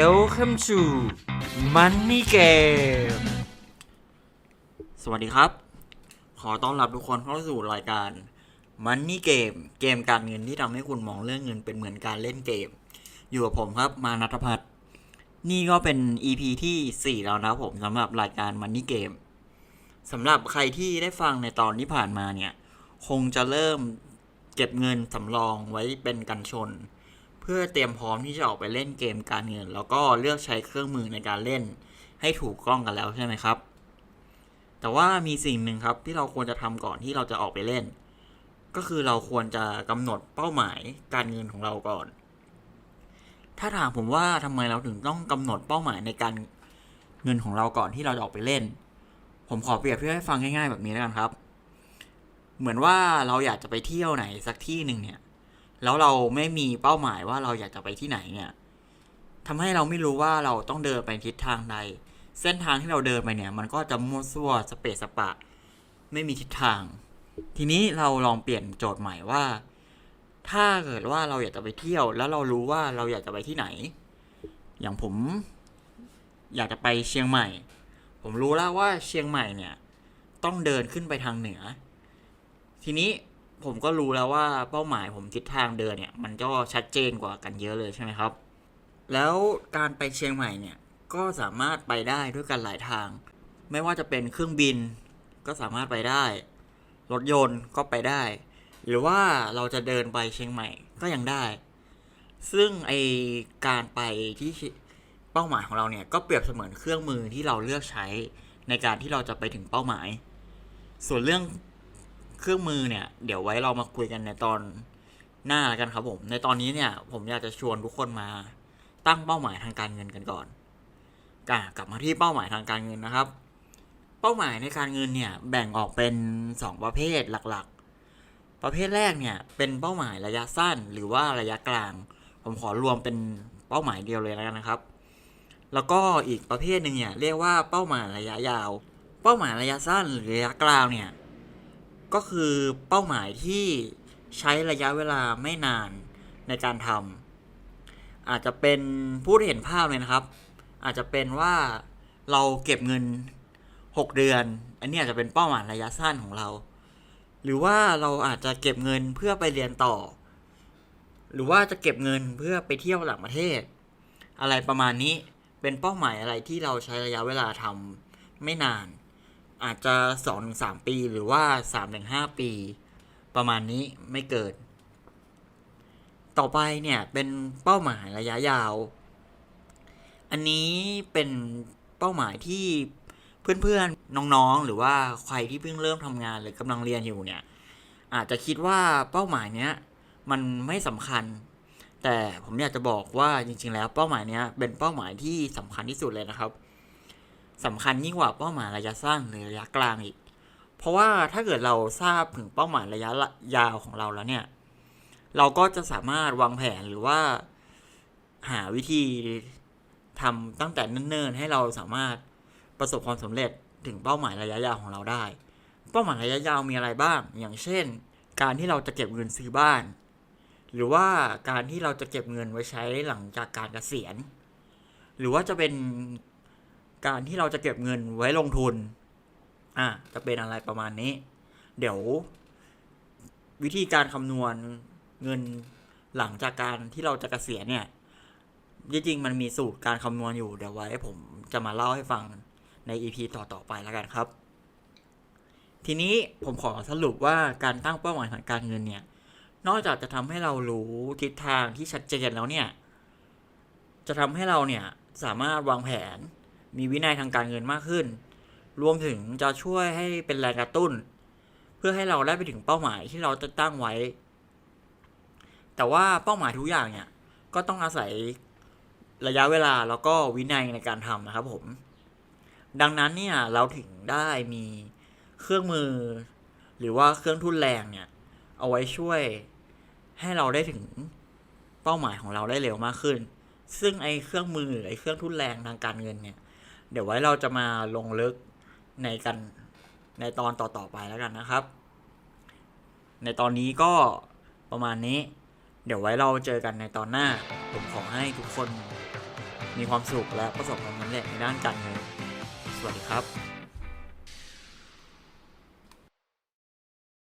Welcome to Money Game สวัสดีครับ ขอต้อนรับทุกคนเข้าสู่รายการ Money Game เกมการเงินที่ทำให้คุณมองเรื่องเงินเป็นเหมือนการเล่นเกม อยู่กับผมครับ มานัทพัฒน์นี่ก็เป็น EP ที่ 4 แล้วนะผมสำหรับรายการ Money Game สำหรับใครที่ได้ฟังในตอนที่ผ่านมาเนี่ย คงจะเริ่มเก็บเงินสำรองไว้เป็นกันชน เพื่อเตรียมพร้อมที่จะออกไปเล่นเกมการเงิน แล้วก็เลือกใช้เครื่องมือในการเล่นให้ถูกกล้องกันแล้วใช่ไหมครับ แต่ว่ามีสิ่งหนึ่งครับที่เราควรจะทำก่อนที่เราจะออกไปเล่น ก็คือเราควรจะกำหนดเป้าหมายการเงินของเราก่อน ถ้าถามผมว่าทำไมเราถึงต้องกำหนดเป้าหมายในการเงินของเราก่อนที่เราจะออกไปเล่น ผมขอเปรียบเทียบให้ฟังง่ายๆ แบบนี้แล้วกันครับ เหมือนว่าเราอยากจะไปเที่ยวไหนสักที่หนึ่งเนี่ย แล้วเราไม่มีเป้าหมายว่าเราอยากจะไปที่ไหนเนี่ยทำให้เราไม่รู้ว่าเราต้องเดินไปทิศทางใด เส้นทางที่เราเดินไปเนี่ย มันก็จะมั่วซั่วสเปซสปะ ไม่มีทิศทาง ทีนี้เราลองเปลี่ยนโจทย์ใหม่ว่า ถ้าเกิดว่าเราอยากจะไปเที่ยว แล้วเรารู้ว่าเราอยากจะไปที่ไหน อย่างผม อยากจะไปเชียงใหม่ ผมรู้แล้วว่าเชียงใหม่เนี่ย ต้องเดินขึ้นไปทางเหนือ ทีนี้ ผมก็รู้แล้วว่าเป้าหมายผมทิศทางเดินเนี่ย มันก็ชัดเจนกว่ากันเยอะเลยใช่ไหมครับ แล้วการไปเชียงใหม่เนี่ย ก็สามารถไปได้ด้วยกันหลายทาง ไม่ว่าจะเป็นเครื่องบินก็สามารถไปได้ รถยนต์ก็ไปได้ หรือว่าเราจะเดินไปเชียงใหม่ก็ยังได้ ซึ่งไอการไปที่เป้าหมายของเราเนี่ยก็เปรียบเสมือนเครื่องมือที่เราเลือกใช้ในการที่เราจะไปถึงเป้าหมาย ส่วนเรื่อง เครื่องมือเนี่ย เดี๋ยวไว้เรามาคุยกันในตอนหน้าแล้วกันครับผม ในตอนนี้เนี่ย ผมอยากจะชวนทุกคนมาตั้งเป้าหมายทางการเงินกันก่อนกลับมาที่เป้าหมายทางการเงินนะครับ เป้าหมายในการเงินเนี่ย แบ่งออกเป็น 2 ประเภทหลักๆ ประเภทแรกเนี่ย เป็นเป้าหมายระยะสั้น หรือว่าระยะกลาง ผมขอรวมเป็นเป้าหมายเดียวเลยแล้วกันนะครับ แล้วก็อีกประเภทหนึ่งเนี่ยเรียกว่าเป้าหมายระยะยาว เป้าหมายระยะสั้นหรือระยะกลางเนี่ย ก็คือเป้าหมายที่ใช้ระยะเวลาไม่นานในการทำอาจจะเป็นพูดให้เห็นภาพเลยนะครับ อาจจะเป็นว่าเราเก็บเงิน 6 เดือน อันนี้อาจจะเป็นเป้าหมายระยะสั้นของเรา หรือว่าเราอาจจะเก็บเงินเพื่อไปเรียนต่อ หรือว่าจะเก็บเงินเพื่อไปเที่ยวต่างประเทศ อะไรประมาณนี้เป็นเป้าหมายอะไรที่เราใช้ระยะเวลาทำไม่นาน อาจจะสองถึงสามปีหรือว่าสามถึงห้าปี ประมาณนี้ไม่เกินต่อไปเนี่ยเป็นเป้าหมายระยะยาว อันนี้เป็นเป้าหมายที่เพื่อนๆน้องๆ หรือว่าใครที่เพิ่งเริ่มทำงานหรือกำลังเรียนอยู่เนี่ย อาจจะคิดว่าเป้าหมายเนี้ยมันไม่สำคัญ แต่ผมอยากจะบอกว่าจริง ๆ แล้วเป้าหมายเนี้ยเป็นเป้าหมายที่สำคัญที่สุดเลยนะครับ สำคัญยิ่งกว่าเป้าหมายระยะสั้นหรือระยะกลางอีก เพราะว่าถ้าเกิดเราทราบถึงเป้าหมายระยะยาวของเราแล้วเนี่ย เราก็จะสามารถวางแผนหรือว่า หาวิธีทำตั้งแต่เนิ่นๆ ให้เราสามารถประสบความสำเร็จถึงเป้าหมายระยะยาวของเราได้ เป้าหมายระยะยาวมีอะไรบ้าง อย่างเช่น การที่เราจะเก็บเงินซื้อบ้าน หรือว่าการที่เราจะเก็บเงินไว้ใช้หลังจากการเกษียณ หรือว่าจะเป็น การที่เราจะเก็บเงินไว้ลงทุน อะจะเป็นอะไรประมาณนี้ เดี๋ยว วิธีการคำนวณเงินหลังจากการที่เราจะเกษียณเนี่ยจริงๆมันมีสูตรการคำนวณอยู่เดี๋ยวไว้ผมจะมาเล่าให้ฟังใน EP ต่อๆไปแล้วกันครับ ทีนี้ผมขอสรุปว่าการตั้งเป้าหมายทางการเงินเนี่ย นอกจากจะทำให้เรารู้ทิศทางที่ชัดเจนแล้วเนี่ย จะทำให้เราเนี่ยสามารถวางแผน มีวินัยทางการเงินมากขึ้น รวมถึงจะช่วยให้เป็นแรงกระตุ้น เพื่อให้เราได้ไปถึงเป้าหมายที่เราจะตั้งไว้ แต่ว่าเป้าหมายทุกอย่างเนี่ย ก็ต้องอาศัยระยะเวลาแล้วก็วินัยในการทำนะครับผม ดังนั้นเนี่ยเราถึงได้มีเครื่องมือ หรือว่าเครื่องทุนแรงเนี่ย เอาไว้ช่วยให้เราได้ถึงเป้าหมายของเราได้เร็วมากขึ้น ซึ่งไอ้เครื่องมือไอ้เครื่องทุนแรงทางการเงินเนี่ย เดี๋ยวไว้เราจะมาลงลึกในกันในตอนต่อๆไปแล้วกันนะครับ ในตอนนี้ก็ประมาณนี้ เดี๋ยวไว้เราเจอกันในตอนหน้า ผมขอให้ทุกคนมีความสุขและประสบความสำเร็จในด้านการเงิน สวัสดีครับ